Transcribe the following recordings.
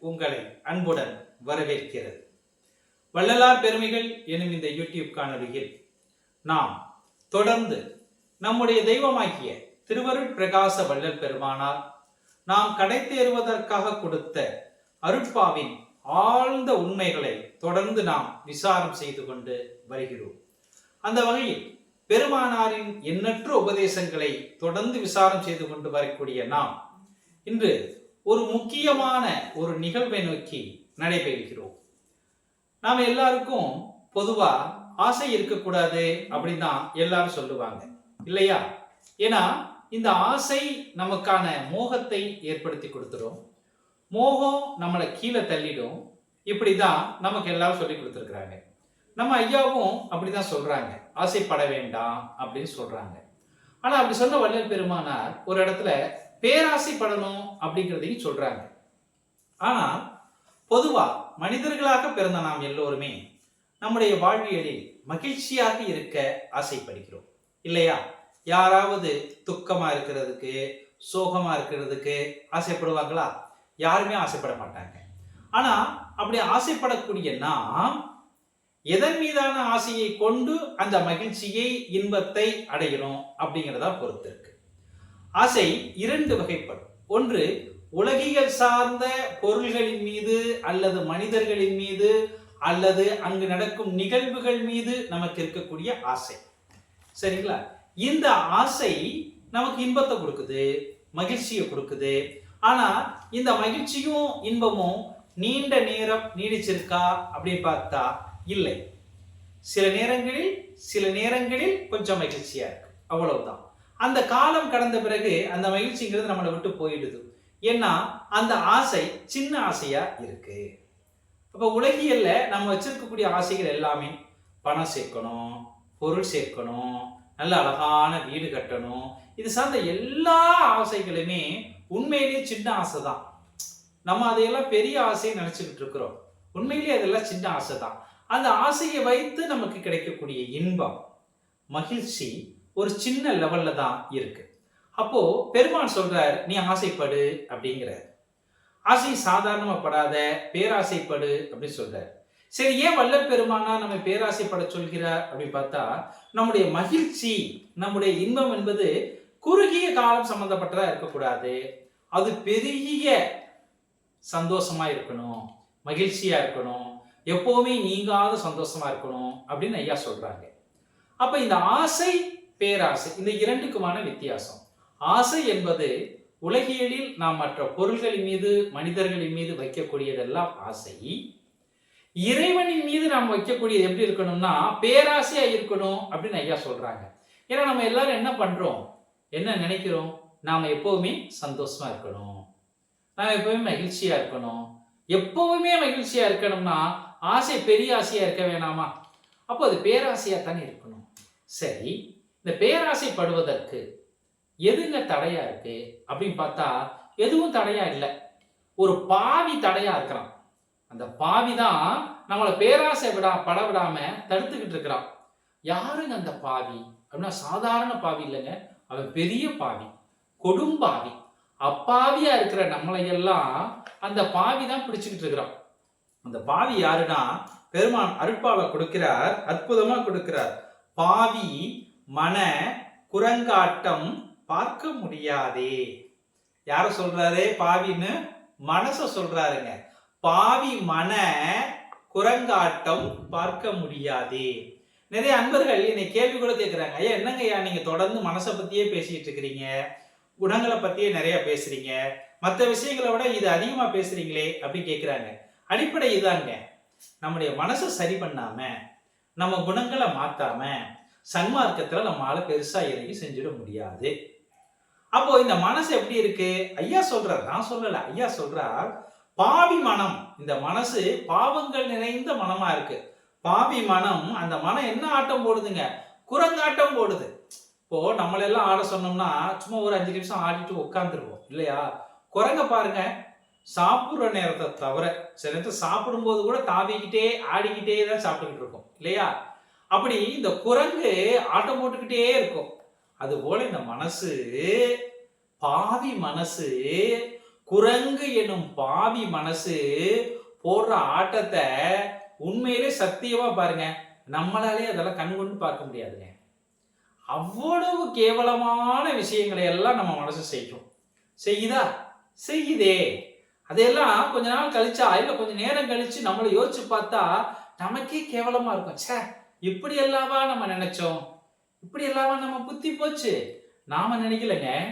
உங்களை அன்புடன் வரவேற்கிறது. வள்ளலார் பெருமைகள் எனும் இந்த யூடியூப் காணொலியில் நாம் தொடர்ந்து நம்முடைய தெய்வமாகிய திருவருட் பிரகாச வள்ளல் பெருமானார் நாம் கடை தேறுவதற்காக கொடுத்த அருட்பாவின் ஆழ்ந்த உண்மைகளை தொடர்ந்து நாம் விசாரம் செய்து கொண்டு வருகிறோம். அந்த வகையில் பெருமானாரின் எண்ணற்ற உபதேசங்களை தொடர்ந்து விசாரம் செய்து கொண்டு வரக்கூடிய நாம் இன்று ஒரு முக்கியமான ஒரு நிகழ்வை நோக்கி நடைபெறுகிறோம். நாம் எல்லாருக்கும் பொதுவா ஆசை இருக்கக்கூடாது அப்படின்னு தான் எல்லாரும் சொல்லுவாங்க. இல்லையா? ஏன்னா இந்த ஆசை நமக்கான மோகத்தை ஏற்படுத்தி கொடுத்துரும். மோகம் நம்மளை கீழே தள்ளிடும். இப்படிதான் நமக்கு எல்லாரும் சொல்லி கொடுத்துருக்குறாங்க. நம்ம ஐயாவும் அப்படிதான் சொல்றாங்க. ஆசைப்பட வேண்டாம் அப்படின்னு சொல்றாங்க. ஆனா அப்படி சொன்ன வள்ளல் பெருமானார் ஒரு இடத்துல பேராசைப்படணும் அப்படிங்கிறதையும் சொல்றாங்க. ஆனா பொதுவா மனிதர்களாக பிறந்த நாம் எல்லோருமே நம்முடைய வாழ்வியலில் மகிழ்ச்சியாக இருக்க ஆசைப்படுகிறோம். இல்லையா? யாராவது துக்கமா இருக்கிறதுக்கு சோகமா இருக்கிறதுக்கு ஆசைப்படுவாங்களா? யாருமே ஆசைப்பட மாட்டாங்க. ஆனா அப்படி ஆசைப்படக்கூடிய நாம் எதன் மீதான ஆசையை கொண்டு அந்த மகிழ்ச்சியை இன்பத்தை அடையணும் அப்படிங்கிறதா பொறுத்திருக்கு. ஆசை இரண்டு வகைப்படும். ஒன்று உலகியல் சார்ந்த பொருள்களின் மீது அல்லது மனிதர்களின் மீது அல்லது அங்கு நடக்கும் நிகழ்வுகள் மீது நமக்கு இருக்கக்கூடிய ஆசை. சரிங்களா? இந்த ஆசை நமக்கு இன்பத்தை கொடுக்குது மகிழ்ச்சியை கொடுக்குது. ஆனா இந்த மகிழ்ச்சியும் இன்பமும் நீண்ட நேரம் நீடிச்சிருக்கா அப்படின்னு பார்த்தா இல்லை. சில நேரங்களில் சில நேரங்களில் கொஞ்சம் மகிழ்ச்சியா இருக்கு. அவ்வளவுதான். அந்த காலம் கடந்த பிறகு அந்த மகிழ்ச்சிங்கிறது நம்மளை விட்டு போயிடுது. ஏன்னா அந்த ஆசை சின்ன ஆசையா இருக்கு. இப்போ உலகியல்ல நம்ம வச்சிருக்கக்கூடிய ஆசைகள் எல்லாமே பணம் சேர்க்கணும் பொருள் சேர்க்கணும் நல்ல அழகான வீடு கட்டணும். இது சார்ந்த எல்லா ஆசைகளுமே உண்மையிலேயே சின்ன ஆசை தான் நம்ம அதையெல்லாம் பெரிய ஆசையை நினைச்சுக்கிட்டு இருக்கிறோம். உண்மையிலேயே அதெல்லாம் சின்ன ஆசை தான் அந்த ஆசையை வைத்து நமக்கு கிடைக்கக்கூடிய இன்பம் மகிழ்ச்சி ஒரு சின்ன லெவல்ல தான் இருக்கு. அப்போ பெருமான் சொல்றார் நீ ஆசைப்படு அப்படிங்கிறார். ஆசை சாதாரணமா படாத பேராசைப்படு அப்படின்னு சொல்றார். சரி ஏன் வல்லல் பெருமானா நம்ம பேராசைப்பட சொல்கிறார் அப்படின்னு பார்த்தா நம்முடைய மகிழ்ச்சி நம்முடைய இன்பம் என்பது குறுகிய காலம் சம்பந்தப்பட்டதா இருக்கக்கூடாது. அது பெரிய சந்தோஷமா இருக்கணும் மகிழ்ச்சியா இருக்கணும் எப்பவுமே நீங்காத சந்தோஷமா இருக்கணும் அப்படின்னு ஐயா சொல்றாங்க. அப்ப இந்த ஆசை பேராசை. இந்த இரண்டுக்குமான வித்தியாசம். ஆசை என்பது உலகியலில் நாம் மற்ற பொருள்களின் மீது மனிதர்களின் மீது வைக்கக்கூடியதெல்லாம் ஆசை. இறைவனின் மீது நாம் வைக்கக்கூடியது எப்படி இருக்கணும்னா பேராசையா இருக்கணும் அப்படின்னு ஐயா சொல்றாங்க. ஏன்னா நம்ம எல்லாரும் என்ன பண்றோம்? என்ன நினைக்கிறோம்? நாம எப்பவுமே சந்தோஷமா இருக்கணும். நாம எப்பவுமே மகிழ்ச்சியா இருக்கணும். எப்பவுமே மகிழ்ச்சியா இருக்கணும்னா ஆசை பெரிய ஆசையா இருக்க வேணாமா? அப்போ அது பேராசையா தானே இருக்கணும். சரி இந்த பேராசைப்படுவதற்கு எதுங்க தடையா இருக்கு? அப்படின்னு பார்த்தா எதுவும் தடையா இல்லை. ஒரு பாவி தடையா இருக்கிறான். அந்த பாவி தான் நம்மளை பேராசை விடா பட விடாம தடுத்துக்கிட்டு இருக்கிறான். யாருங்க அந்த பாவி? அப்படின்னா சாதாரண பாவி இல்லைங்க. அவன் பெரிய பாவி. கொடும்பாவி அப்பாவியா இருக்கிற நம்மளையெல்லாம் அந்த பாவி தான் பிடிச்சுக்கிட்டு இருக்கிறான். அந்த பாவி யாருன்னா பெருமான் அருட்பாவை கொடுக்கிறார் அற்புதமா கொடுக்கிறார். பாவி மன குரங்காட்டம் பார்க்க முடியாதே. யார சொல்றாரு? பாவின்னு மனச சொல்றாருங்க. பாவி மன குரங்காட்டம் பார்க்க முடியாதே. நிறைய அன்பர்கள் என்னை கேள்வி கூட கேட்குறாங்க ஐயா என்னங்க ஐயா நீங்க தொடர்ந்து மனசை பத்தியே பேசிட்டு இருக்கிறீங்க குணங்களை பத்தியே நிறைய பேசுறீங்க. மற்ற விஷயங்களை விட இது அதிகமா பேசுறீங்களே அப்படின்னு கேட்குறாங்க அடிப்படை இதாங்க. நம்முடைய மனசை சரி பண்ணாம நம்ம குணங்களை மாத்தாம சன்மார்க்கத்தில் நம்மளால பெருசாக இறங்கி செஞ்சிட முடியாது. அப்போ இந்த மனசு எப்படி இருக்கு? ஐயா சொல்றார். நான் சொல்லல. ஐயா சொல்றார் பாவி மனம். இந்த மனசு பாவங்கள் நிறைந்த மனமா இருக்கு. பாவி மனம் அந்த மனம் என்ன ஆட்டம் போடுதுங்க? குரங்காட்டம் போடுது. இப்போ நம்மளெல்லாம் ஆட சொன்னோம்னா சும்மா ஒரு அஞ்சு நிமிஷம் ஆடிட்டு உட்காந்துருவோம் இல்லையா? குரங்க பாருங்க. சாப்பிட்ற நேரத்தை தவிர சில நேரத்தில் சாப்பிடும்போது கூட தாவிக்கிட்டே ஆடிக்கிட்டே தான் சாப்பிட்டுக்கிட்டு இருக்கோம். இல்லையா? அப்படி இந்த குரங்கு ஆட்டம் போட்டுக்கிட்டே இருக்கும். அது போல இந்த மனசு பாவி மனசு குரங்கு எனும் பாவி மனசு போடுற ஆட்டத்தை உண்மையிலே சத்தியமா பாருங்க. நம்மளாலே அதெல்லாம் கண் கொண்டு பார்க்க முடியாதுங்க. அவ்வளவு கேவலமான விஷயங்களை எல்லாம் நம்ம மனசு செய்யும். செய்யுதா? செய்யுதே. அதையெல்லாம் கொஞ்ச நாள் கழிச்சா இல்ல கொஞ்ச நேரம் கழிச்சு நம்மளை யோசிச்சு பார்த்தா நமக்கே கேவலமா இருக்கும். ச்சே இப்படி எல்லாவா நம்ம நினைச்சோம்? இப்படி எல்லாவா நம்ம புத்தி போச்சு? நாம நினைக்கலங்க.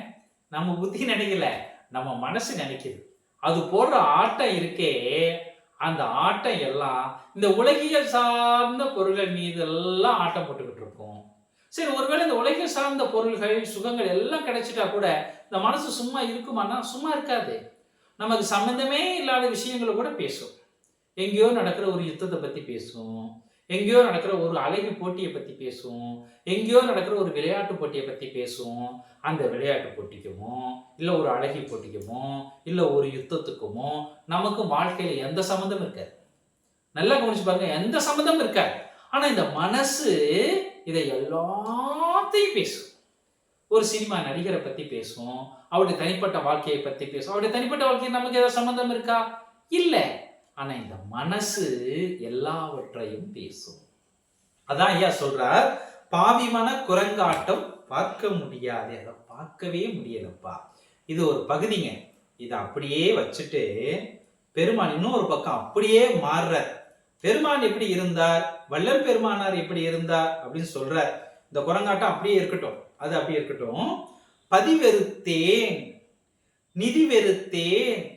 நம்ம புத்தி நினைக்கல நம்ம மனசு நினைக்குது. அது போடுற ஆட்டம் இருக்கே அந்த ஆட்டம் எல்லாம் இந்த உலகியல் சார்ந்த பொருள்கள் மீது எல்லாம் ஆட்டம் போட்டுக்கிட்டு இருக்கும். சரி ஒருவேளை இந்த உலகியல் சார்ந்த பொருள்கள் சுகங்கள் எல்லாம் கிடைச்சிட்டா கூட இந்த மனசு சும்மா இருக்குமானா சும்மா இருக்காது. நமக்கு சம்மந்தமே இல்லாத விஷயங்களை கூட பேசும். எங்கேயோ நடக்கிற ஒரு யுத்தத்தை பத்தி பேசும். எங்கேயோ நடக்கிற ஒரு அழகு போட்டியை பற்றி பேசும் எங்கேயோ நடக்கிற ஒரு விளையாட்டு போட்டியை பற்றி பேசும் அந்த விளையாட்டு போட்டிக்குமோ இல்லை ஒரு அழகி போட்டிக்குமோ இல்லை ஒரு யுத்தத்துக்குமோ நமக்கு வாழ்க்கையில் எந்த சம்மந்தம் இருக்காது. நல்லா கவனிச்சு பாருங்க எந்த சம்மந்தம் இருக்காது. ஆனால் இந்த மனசு இதை எல்லாத்தையும் பேசும். ஒரு சினிமா நடிகரை பற்றி பேசும் அவருடைய தனிப்பட்ட வாழ்க்கையை பற்றி பேசும் அவருடைய தனிப்பட்ட வாழ்க்கை நமக்கு ஏதாவது சம்மந்தம் இருக்கா? இல்லை. ஆனால் இந்த மனசு எல்லாவற்றையும் பேசும். அதான் ஐயா சொல்றார் பாவிமன குரங்காட்டம் பார்க்க முடியாது. அதை பார்க்கவே முடியலப்பா. இது ஒரு பகுதிங்க. இதை அப்படியே வச்சுட்டு பெருமான் இன்னொரு பக்கம் அப்படியே மாறுறார். பெருமான் எப்படி இருந்தார்? வல்லல் பெருமானார் எப்படி இருந்தார்? அப்படின்னு சொல்றார். இந்த குரங்காட்டம் அப்படியே இருக்கட்டும். அது அப்படியே இருக்கட்டும். பதிவெறுத்தேன் நிதி வெறுத்தேன்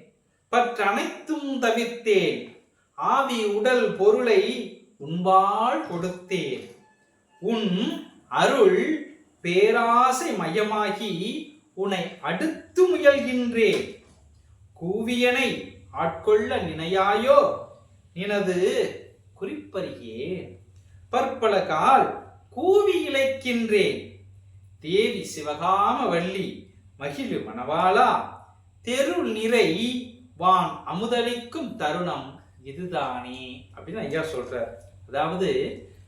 பற்றனைத்தும் தவிர்த்தேன். ஆவி உடல் பொருளை உன்பால் கொடுத்தேன். உன் அருள் பேராசை மயமாகி உன்னை அடுத்து முயல்கின்றேன். கூவியனை ஆட்கொள்ள நினையாயோ? நினது குறிப்பறியேன். பற்பல கால் கூவி இழைக்கின்றேன். தேவி சிவகாம வள்ளி மகிழு மணவாளா தெருள் நிறை வான் அமுதளிக்கும் தருணம் இதுதானே? அப்படின்னு ஐயா சொல்றார். அதாவது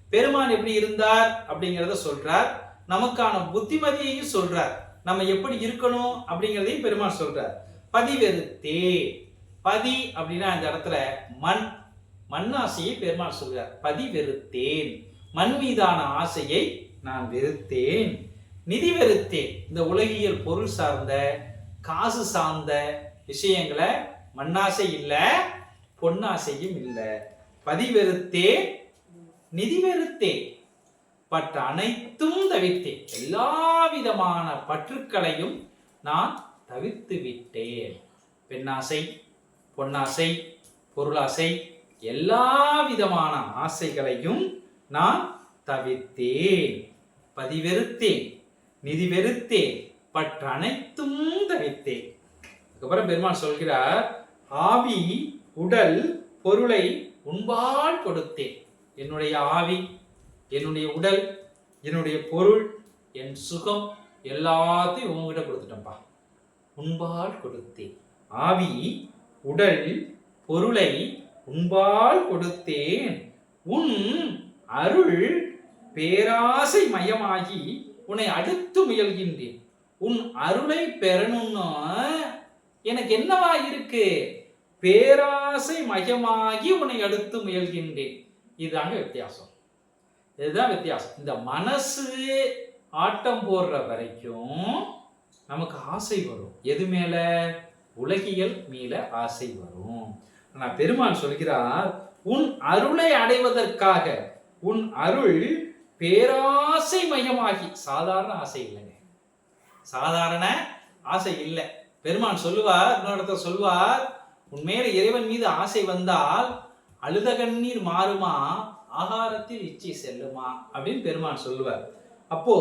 பெருமான் எப்படி இருந்தார் அப்படிங்கிறத சொல்றார். நமக்கான புத்திமதியையும் சொல்றார். நம்ம எப்படி இருக்கணும் அப்படிங்கிறதையும் பெருமான் சொல்றார். பதிவெறுத்தே. பதி அப்படின்னா இந்த இடத்துல மண். மண் ஆசையை பெருமாள் சொல்கிறார் பதி வெறுத்தேன் மண் மீதான ஆசையை நான் வெறுத்தேன். நிதி வெறுத்தேன். இந்த உலகியல் பொருள் சார்ந்த காசு சார்ந்த விஷயங்களை மண்ணாசை இல்லை பொன்னாசையும் இல்லை. பதிவெறுத்தே நிதி வெறுத்தேன் பட் அனைத்தும் தவிர்த்தேன் எல்லா விதமான பற்றுக்களையும் நான் தவிர்த்து விட்டேன். பெண்ணாசை பொன்னாசை பொருளாசை எல்லா விதமான ஆசைகளையும் நான் தவிர்த்தேன் பதிவெறுத்தேன் நிதி வெறுத்தேன் பற்ற அனைத்தும் தவிர்த்தேன் அதுக்கப்புறம் பெருமாள் சொல்கிறார் ஆவி உடல் பொருளை உன்பால் கொடுத்தேன். என்னுடைய ஆவி என்னுடைய உடல் என்னுடைய பொருள் என் சுகம் எல்லாத்தையும் உங்ககிட்ட கொடுத்துட்டேன்ப்பா. உன்பால் கொடுத்தேன். ஆவி உடல் பொருளை உன்பால் கொடுத்தேன். உன் அருள் பேராசை மயமாகி உன்னை அடுத்து முயல்கின்றேன். உன் அருளை பெறணும்னா எனக்கு என்னவா இருக்கு? பேராசை மயமாகி உன்னை அடுத்து முயல்கின்றேன். இதுதாங்க வித்தியாசம். இதுதான் வித்தியாசம். இந்த மனசு ஆட்டம் போடுற வரைக்கும் நமக்கு ஆசை வரும். எது மேல? உலகியல் மேல ஆசை வரும். ஆனா பெருமான் சொல்கிறார் உன் அருளை அடைவதற்காக உன் அருள் பேராசை மயமாகி சாதாரண ஆசை இல்லைங்க. சாதாரண ஆசை இல்லை. பெருமான் சொல்லுவார் இன்னொருத்த சொல்லுவார் உண்மையில இறைவன் மீது ஆசை வந்தால் அழுத கண்ணீர் மாறுமா? ஆகாரத்தில் இச்சை செல்லுமா? அப்படின்னு பெருமான் சொல்லுவார். அப்போ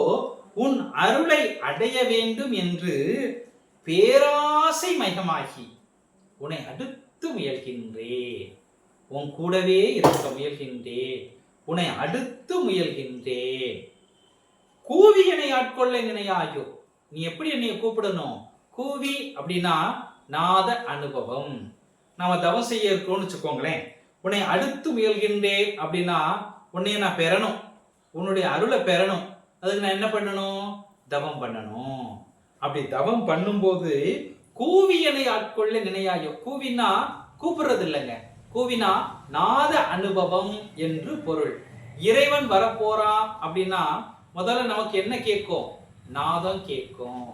உன் அருளை அடைய வேண்டும் என்று பேராசை மயமாகி உன்னை அடுத்து முயல்கின்றேன். உன் கூடவே இருக்க முயல்கின்றேன். உன்னை அடுத்து முயல்கின்றேன். கூவி என்னை ஆட்கொள்ள நினையாயோ? நீ எப்படி என்னை கூப்பிடணும்? கூவி அப்படின்னா நாத அனுபவம். நாம தவம் செய்ய இருக்கோம்னு வச்சுக்கோங்களேன். உன்னை அடுத்து முயல்கின்றேன் அப்படின்னா உன்னைய நான் பெறணும். உன்னுடைய அருளை பெறணும். அதுக்கு நான் என்ன பண்ணணும்? தவம் பண்ணணும். அப்படி தவம் பண்ணும்போது கூவியனை ஆட்கொள்ள நினையாயோ? கூவினா கூப்பிடுறது இல்லைங்க. கூவினா நாத அனுபவம் என்று பொருள். இறைவன் வரப்போறான் அப்படின்னா முதல்ல நமக்கு என்ன கேட்கும்? நாதம் கேட்கும்.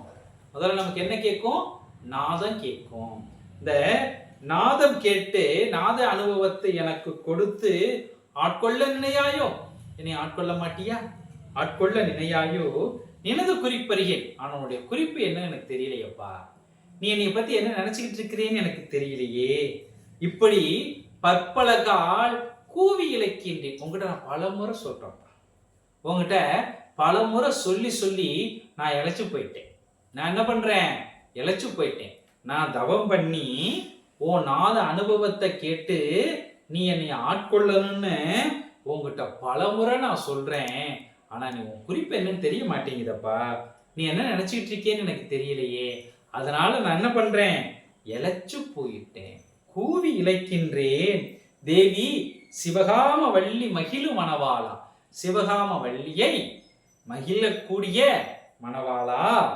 முதல்ல நமக்கு என்ன கேட்கும்? நாதம் கேட்கும். இந்த நாதம் கேட்டு நாத அனுபவத்தை எனக்கு கொடுத்து ஆட்கொள்ள நினையாயோ? என்னை ஆட்கொள்ள மாட்டியா? ஆட்கொள்ள நினையாயோ? எனது குறிப்பறியேன் அவனுடைய குறிப்பு என்ன எனக்கு தெரியலையப்பா. நீ என்னை பத்தி என்ன நினைச்சுக்கிட்டு இருக்கிறேன்னு எனக்கு தெரியலையே. இப்படி பற்பல கால் கூவி இலக்கின்றேன் உங்ககிட்ட நான் பல முறை உங்ககிட்ட பல முறை சொல்லி சொல்லி நான் இழைச்சு போயிட்டேன். நான் என்ன பண்றேன்? இழைச்சு போயிட்டேன். நான் தவம் பண்ணி ஓ நாத அனுபவத்தை கேட்டு நீ என்னை ஆட்கொள்ளணும்னு உங்ககிட்ட பல முறை நான் சொல்றேன். ஆனா நீ உன் குறிப்பு என்னன்னு தெரிய மாட்டேங்குதப்பா. நீ என்ன நினைச்சிட்டு இருக்கேன்னு எனக்கு தெரியலையே. அதனால நான் என்ன பண்றேன்? இழைச்சு போயிட்டேன். கூவி இழைக்கின்றேன். தேவி சிவகாம வள்ளி மகிழு மணவாளா சிவகாம வள்ளியை மகிழக்கூடிய மணவாளா.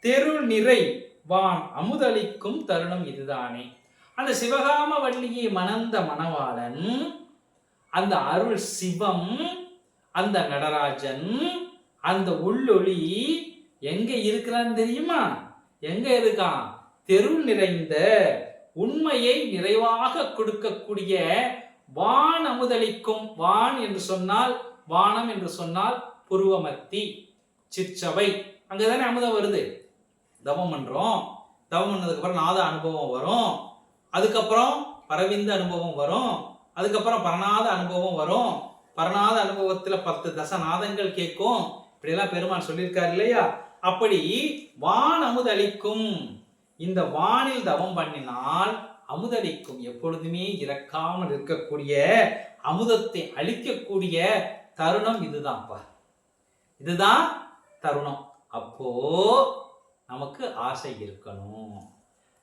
தெரு நிறை வான் அமுதளிக்கும் தருணம் இதுதானே. அந்த சிவகாம வள்ளியை மணந்த மணவாளன் அந்த அருள் சிவம் அந்த நடராஜன் அந்த உள்ளொளி எங்க இருக்கிறான்னு தெரியுமா? எங்க இருக்கான்? தெரு நிறைந்த உண்மையை நிறைவாக கொடுக்கக்கூடிய வான் அமுதளிக்கும் வான் என்று சொன்னால் வானம் என்று சொன்னால் புருவமத்தி சிற்சபை. அங்கதானே அமுதம் வருது. தவம் பண்றோம். தவம் பண்ணதுக்கு அப்புறம் நாத அனுபவம் வரும். அதுக்கப்புறம் பரவிந்த அனுபவம் வரும். அதுக்கப்புறம் பரணாத அனுபவம் வரும். பரணாத அனுபவத்துல பத்து தசநாதங்கள் கேட்கும். இப்படியெல்லாம் பெருமான் சொல்லியிருக்காரு இல்லையா? அப்படி வான் அமுதளிக்கும். இந்த வானில் தவம் பண்ணினால் அமுதளிக்கும். எப்பொழுதுமே இறக்காமல் இருக்கக்கூடிய அமுதத்தை அளிக்கக்கூடிய தருணம் இதுதான்ப்பா. இதுதான் தருணம். அப்போ நமக்கு ஆசை இருக்கணும்.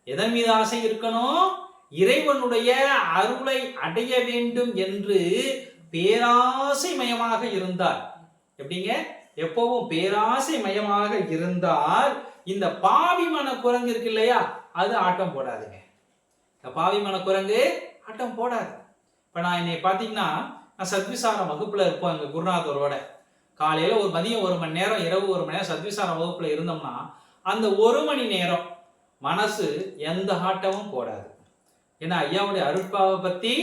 எதன் மீது ஆசை இருக்கணும்? இறைவனுடைய அருளை அடைய வேண்டும் என்று பேராசை மயமாக இருந்தார். எப்படிங்க? எப்பவும் பேராசை மயமாக இருந்தால் இந்த பாவி மன குரங்கு இருக்கு இல்லையா? அது ஆட்டம் போடாதுங்க. இந்த பாவி மன குரங்கு ஆட்டம் போடாது. இப்ப நான் என்னை பார்த்தீங்கன்னா நான் சத்விசார வகுப்புல இருப்போம் எங்க குருநாதரோட. காலையில ஒரு மதியம் ஒரு மணி நேரம் இரவு ஒரு மணி நேரம் சத்விசார வகுப்புல இருந்தோம்னா அந்த ஒரு மணி நேரம் மனசு எந்த ஆட்டமும் போடாது. ஏன்னா ஐயாவுடைய அருட்பாவை பத்தி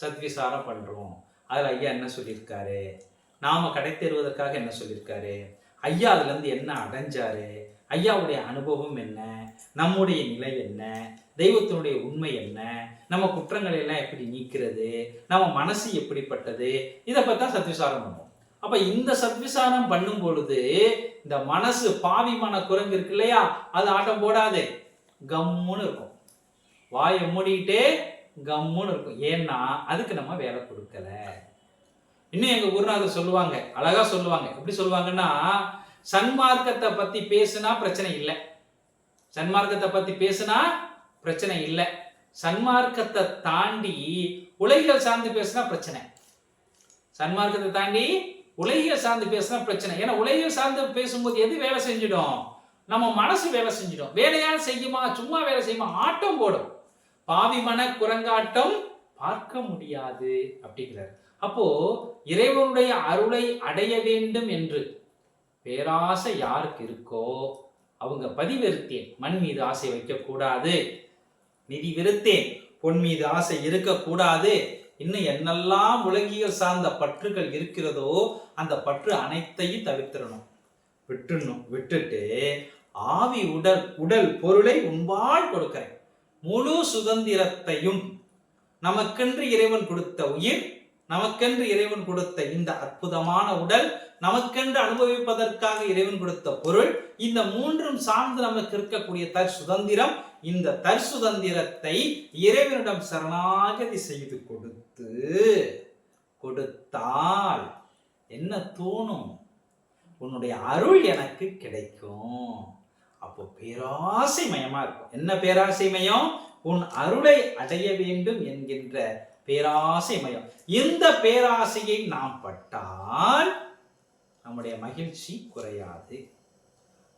சத்விசாரம் பண்றோம். அதுல ஐயா என்ன சொல்லியிருக்காரு? நாம கடை தேர்வதற்காக என்ன சொல்லியிருக்காரு? ஐயா அதுல இருந்து என்ன அடைஞ்சாரு? ஐயாவுடைய அனுபவம் என்ன? நம்முடைய நிலை என்ன? தெய்வத்தினுடைய உண்மை என்ன? நம்ம குற்றங்களை எல்லாம் எப்படி நீக்கிறது? நம்ம மனசு எப்படிப்பட்டது? இதை பற்றி தான் சத்விசாரம் பண்ணுவோம். அப்ப இந்த சத்விசாரம் பண்ணும் பொழுது இந்த மனசு பாவி மன குரங்கு இருக்கு இல்லையா? அது ஆட்டம் போடாது. கம்முன்னு இருக்கும். வாயை மூடிக்கிட்டே கம்முன்னு இருக்கும். ஏன்னா அதுக்கு நம்ம வேலை கொடுக்கல. இன்னும் எங்க குருநாதர் சொல்லுவாங்க அழகா சொல்லுவாங்க. எப்படி சொல்லுவாங்கன்னா சன்மார்க்கத்தை பத்தி பேசுனா பிரச்சனை இல்லை. சன்மார்க்கத்தை பத்தி பேசுனா பிரச்சனை இல்லை. சன்மார்க்கத்தை தாண்டி உலகியல் சார்ந்து பேசுனா பிரச்சனை. சன்மார்க்கத்தை தாண்டி உலகியல் சார்ந்து பேசுனா பிரச்சனை. ஏன்னா உலகியல் சார்ந்து பேசும்போது எது வேலை செஞ்சிடும்? நம்ம மனசு வேலை செஞ்சிடும். வேலையால் செய்யுமா? சும்மா வேலை செய்யுமா? ஆட்டம் போடும். பாவி மன குரங்காட்டம் பார்க்க முடியாது அப்படிங்கிறார். அப்போ இறைவனுடைய அருளை அடைய வேண்டும் என்று பேராசை யாருக்கு இருக்கோ அவங்க பதிவெறுத்தேன் மண் மீது ஆசை வைக்கக்கூடாது. நிதி வெறுத்தேன் பொன் மீது ஆசை இருக்கக்கூடாது. இன்னும் என்னெல்லாம் உலகியல் சார்ந்த பற்றுகள் இருக்கிறதோ அந்த பற்று அனைத்தையும் தவிர்த்திடணும். விட்டுடணும் விட்டுட்டு ஆவி உடல் உடல் பொருளை உன்பால் கொடுக்கிறேன். முழு சுதந்திரத்தையும் நமக்கென்று இறைவன் கொடுத்த உயிர் நமக்கென்று இறைவன் கொடுத்த இந்த அற்புதமான உடல் நமக்கென்று அனுபவிப்பதற்காக இறைவன் கொடுத்த பொருள் இந்த மூன்றும் சார்ந்து நமக்கு இருக்கக்கூடிய தற் சுதந்திரம் இந்த தற் சுதந்திரத்தை இறைவனிடம் சரணாகதி செய்து கொடுத்து கொடுத்தால் என்ன தோணும்? உன்னுடைய அருள் எனக்கு கிடைக்கும். அப்போ பேராசைமயமா இருக்கும். என்ன பேராசைமயம்? உன் அருளை அடைய வேண்டும் என்கின்ற பேராசைமயம். இந்த பேராசையை நாம் பட்டால் நம்முடைய மகிழ்ச்சி குறையாது.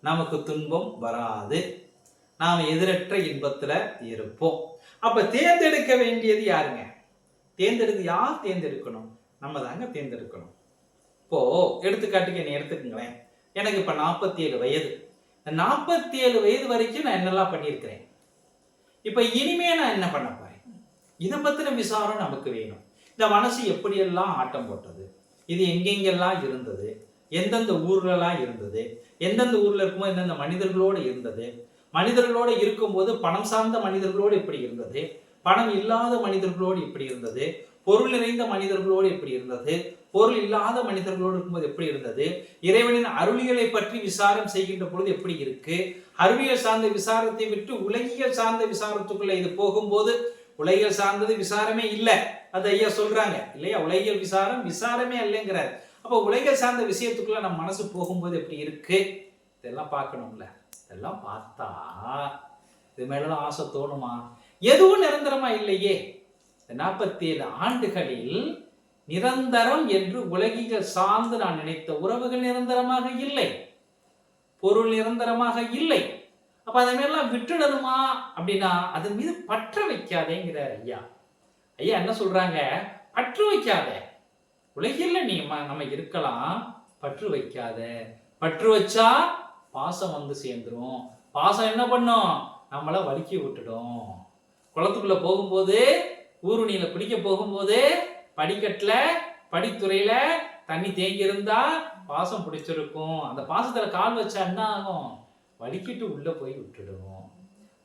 நமக்கு துன்பம் வராது. நாம் எதிரற்ற இன்பத்துல இருப்போம். அப்ப தேர்ந்தெடுக்க வேண்டியது யாருங்க? தேர்ந்தெடுத்து யார் தேர்ந்தெடுக்கணும்? நம்ம தாங்க தேர்ந்தெடுக்கணும். இப்போ எடுத்துக்காட்டுக்கு என்னை எடுத்துக்கங்களேன். எனக்கு இப்ப நாற்பத்தி ஏழு வயது. நாற்பத்தி ஏழு வயது வரைக்கும் நான் என்னெல்லாம் பண்ணியிருக்கிறேன்? இப்போ இனிமே நான் என்ன பண்ண போறேன்? இதை பற்றின விசாரம் நமக்கு வேணும். இந்த மனசு எப்படியெல்லாம் ஆட்டம் போட்டது? இது எங்கெங்கெல்லாம் இருந்தது? எந்தெந்த ஊர்லெல்லாம் இருந்தது? எந்தெந்த ஊரில் இருக்கும்போது எந்தெந்த மனிதர்களோடு இருந்தது? மனிதர்களோடு இருக்கும்போது பணம் சார்ந்த மனிதர்களோடு எப்படி இருந்தது? பணம் இல்லாத மனிதர்களோடு இப்படி இருந்தது? பொருள் நிறைந்த மனிதர்களோடு எப்படி இருந்தது? பொருள் இல்லாத மனிதர்களோடு இருக்கும்போது எப்படி இருந்தது? இறைவனின் அருளியலை பற்றி விசாரம் செய்கின்ற பொழுது எப்படி இருக்கு? அறிவியல் சார்ந்த விசாரத்தை விட்டு உலகியல் சார்ந்த விசாரத்துக்குள்ள இது போகும்போது உலகியல் சார்ந்தது விசாரமே இல்லை. அது ஐயா சொல்றாங்க. இல்லையா? உலகியல் விசாரம் விசாரமே இல்லைங்கிறார். அப்போ உலகியல் சார்ந்த விஷயத்துக்குள்ள நம்ம மனசு போகும்போது எப்படி இருக்கு? இதெல்லாம் பார்க்கணும்ல. இதெல்லாம் பார்த்தா இது மேலலாம் ஆசை தோணுமா? எதுவும் நிரந்தரமா இல்லையே. நாற்பத்தி ஏழு ஆண்டுகளில் நிரந்தரம் என்று உலகிகள் சார்ந்து நான் நினைத்த உறவுகள் நிரந்தரமாக இல்லை. பொருள் நிரந்தரமாக இல்லை. அப்ப அதை மாதிரிலாம் விட்டுடணுமா? அப்படின்னா அதன் மீது பற்ற வைக்காதேங்கிறார் ஐயா. ஐயா என்ன சொல்றாங்க? பற்று வைக்காத. உலகில் நீ நம்ம இருக்கலாம். பற்று வைக்காத. பற்று வச்சா பாசம் வந்து சேர்ந்துரும். பாசம் என்ன பண்ணும்? நம்மள வலுக்கி விட்டுடும். குளத்துக்குள்ள போகும்போது ஊருணியில குளிக்க போகும்போது படிக்கட்டுல படித்துறையில தண்ணி தேங்கி இருந்தா பாசம் பிடிச்சிருக்கும். அந்த பாசத்துல கால் வச்சா என்ன ஆகும்? வலிக்கிட்டு உள்ள போய் விட்டுடுவோம்.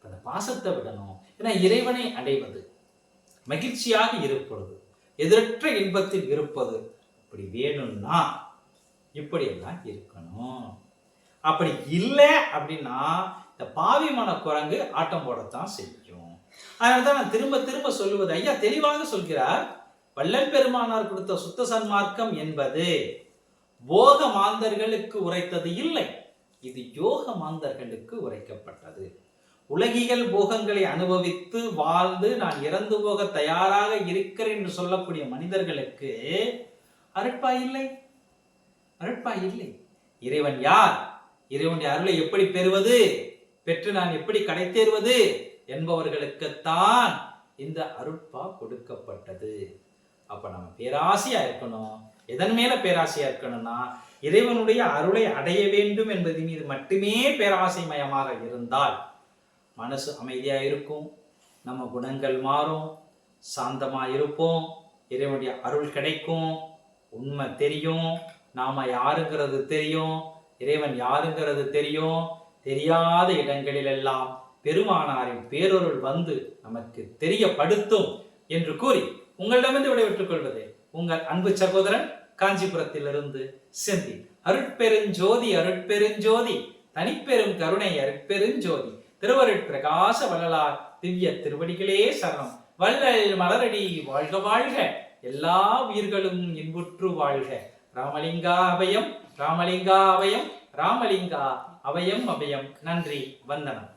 அந்த பாசத்தை விடணும். ஏன்னா இறைவனை அடைவது மகிழ்ச்சியாக இருப்பது எதிரற்ற இன்பத்தில் இருப்பது அப்படி வேணும்னா இப்படியெல்லாம் இருக்கணும். அப்படி இல்லை அப்படின்னா இந்த பாவி மன குரங்கு ஆட்டம் போடத்தான் செய்யும். அதனால தான் நான் திரும்ப திரும்ப சொல்லுவது ஐயா தெளிவாக சொல்கிறார் வள்ளல் பெருமானார் கொடுத்த சுத்த சன்மார்க்கம் என்பது போக மாந்தர்களுக்கு உரைத்தது இல்லை. இது யோக மாந்தர்களுக்கு உரைக்கப்பட்டது. உலகியல் போகங்களை அனுபவித்து வாழ்ந்து நான் இறந்து போக தயாராக இருக்கிறேன் என்று சொல்லக்கூடிய மனிதர்களுக்கு அருட்பா இல்லை. அருட்பா இல்லை. இறைவன் யார்? இறைவனுடைய அருளை எப்படி பெறுவது? பெற்று நான் எப்படி கடை தேர்வது என்பவர்களுக்குத்தான் இந்த அருட்பா கொடுக்கப்பட்டது. அப்ப நம்ம பேராசையா இருக்கணும். எதன் மேல பேராசையா இருக்கணும்னா இறைவனுடைய அருளை அடைய வேண்டும் என்பது மீது மட்டுமே பேராசை மயமாக இருந்தால் மனசு அமைதியா இருக்கும் நம்ம குணங்கள் மாறும் சாந்தமா இருப்போம் இறைவனுடைய அருள் கிடைக்கும் உண்மை தெரியும் நாம யாருங்கிறது தெரியும் இறைவன் யாருங்கிறது தெரியும் தெரியாத இடங்களிலெல்லாம் பெருமானாரின் பேரொருள் வந்து நமக்கு தெரியப்படுத்தும் என்று கூறி உங்களிடமிருந்து விடைபெற்றுக் கொள்வது உங்கள் அன்பு சகோதரன் காஞ்சிபுரத்திலிருந்து செந்தி. அருட்பெருஞ்சோதி அருட்பெருஞ்சோதி தனிப்பெரும் கருணை அருட்பெருஞ்சோதி திருவருட் பிரகாச வள்ளலார் திவ்ய திருவடிகளே சரணம். வள்ளல் மலரடி வாழ்க வாழ்க. எல்லா உயிர்களும் இன்புற்று வாழ்க. ராமலிங்கா அபயம் ராமலிங்கா அபயம் ராமலிங்கா அபயம் அபயம். நன்றி வந்தனம்.